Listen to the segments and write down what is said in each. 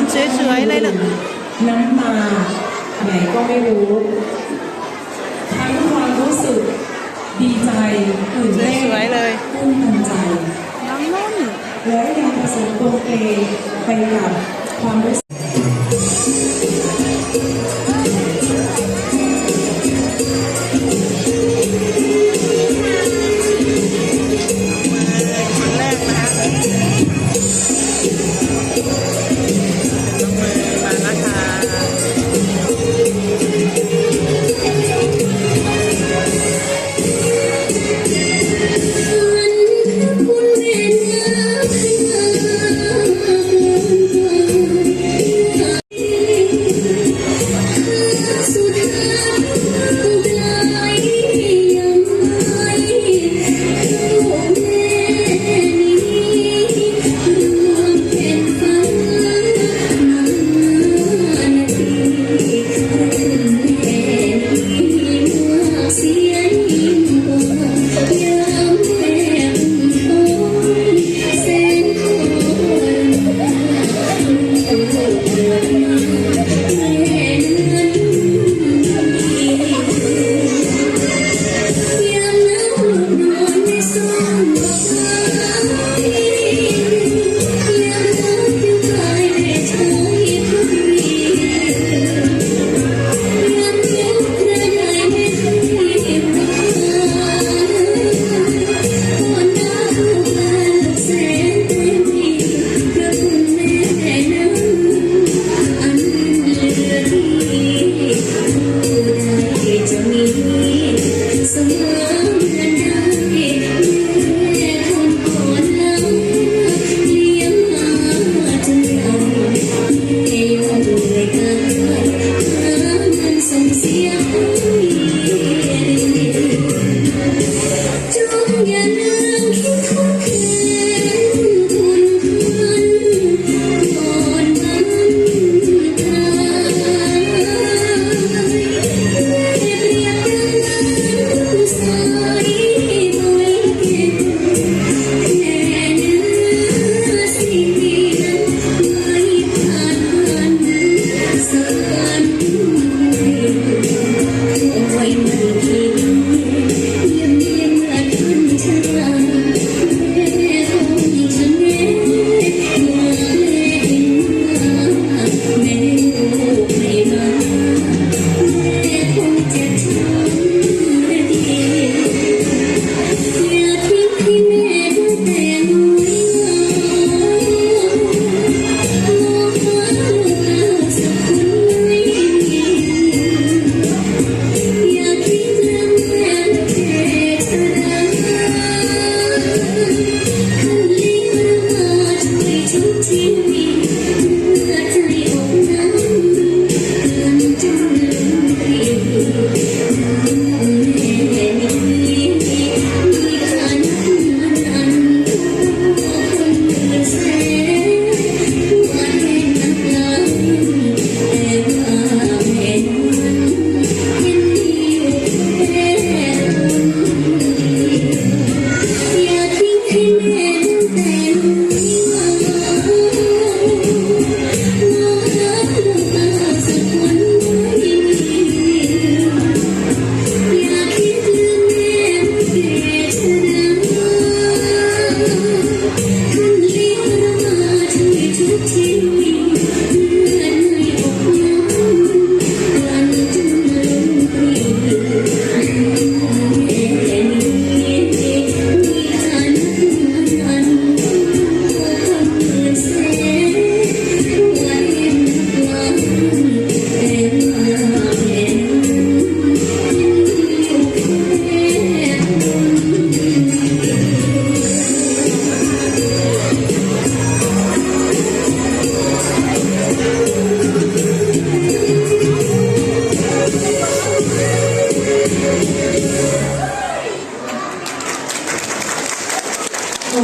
อนสวยๆเลยน่ะน้ำตาไหนก็ไม่รู้ทั้งความรู้สึกดีใจตื่นเต้นสวยๆเลยตื้นตันใจน้องนุ่นและยังผสมปนเปไปกับความรู้สึก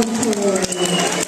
Спасибо.